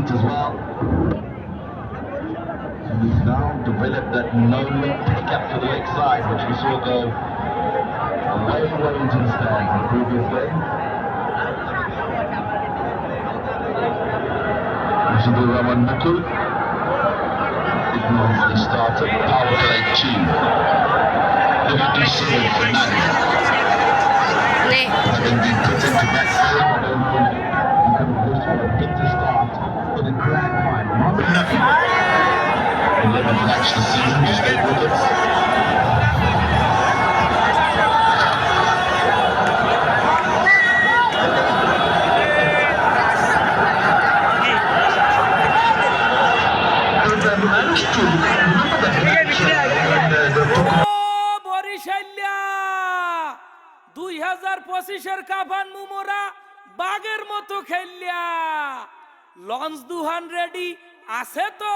feet as well. He's now developed that no-look pick-up to the leg side, which we saw go way, way into the stands in the previous game. Mujibu Rahman Mukul ignores the starter, power play 2. 57 for none. 네. Having been put into backfield, দুই হাজার পঁচিশের কাফান মুমোরা বাঘের মতো খেললিয়া। Launch দুহান ready আছে তো।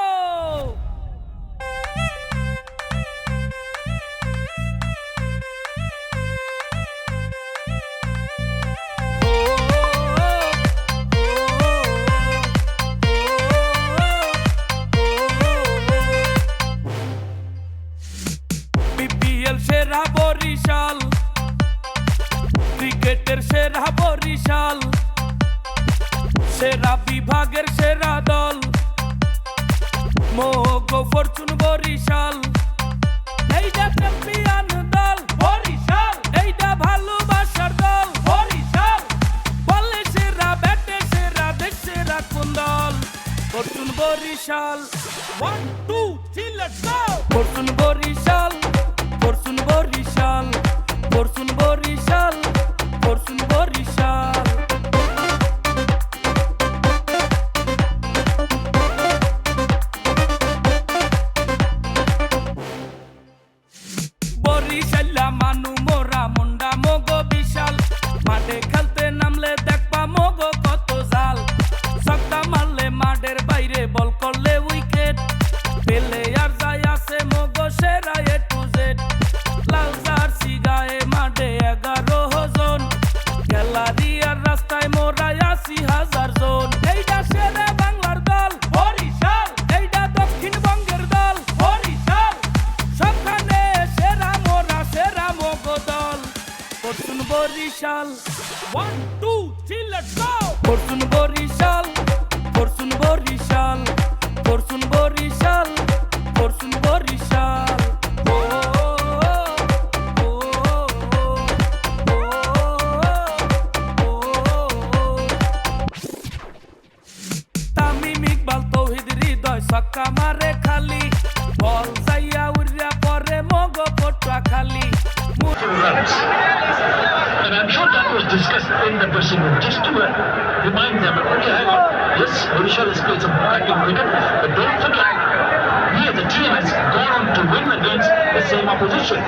Fortune Barishal. One two three let's go Fortune Barishal Fortune Barishal Fortune Barishal Fortune Barishal. বরিশাল্লা মানু মোরা মুন্ডা মগো বিশাল। মাঠে খেলতে এগারো জন গ্যালারি আর রাস্তায় মোরাই আশি হাজার জন। এইটা সেরা বাংলার দল, বরিশাল। এইটা দক্ষিণবঙ্গের দল, বরিশাল। সবখানে সেরা মোরা সেরা মগো দল Fortune Barishal one two three let's go Barishal হৃদয় সক্কা মারে খালি বল যাইয়া উড়িয়া পরে মগো পটুয়া খালি runs. And I'm sure that was discussed in the dressing room, just to uh, remind them, okay, hang on, yes, Odisha has played some attacking cricket, but don't forget, here the team has gone on to win against the same opposition.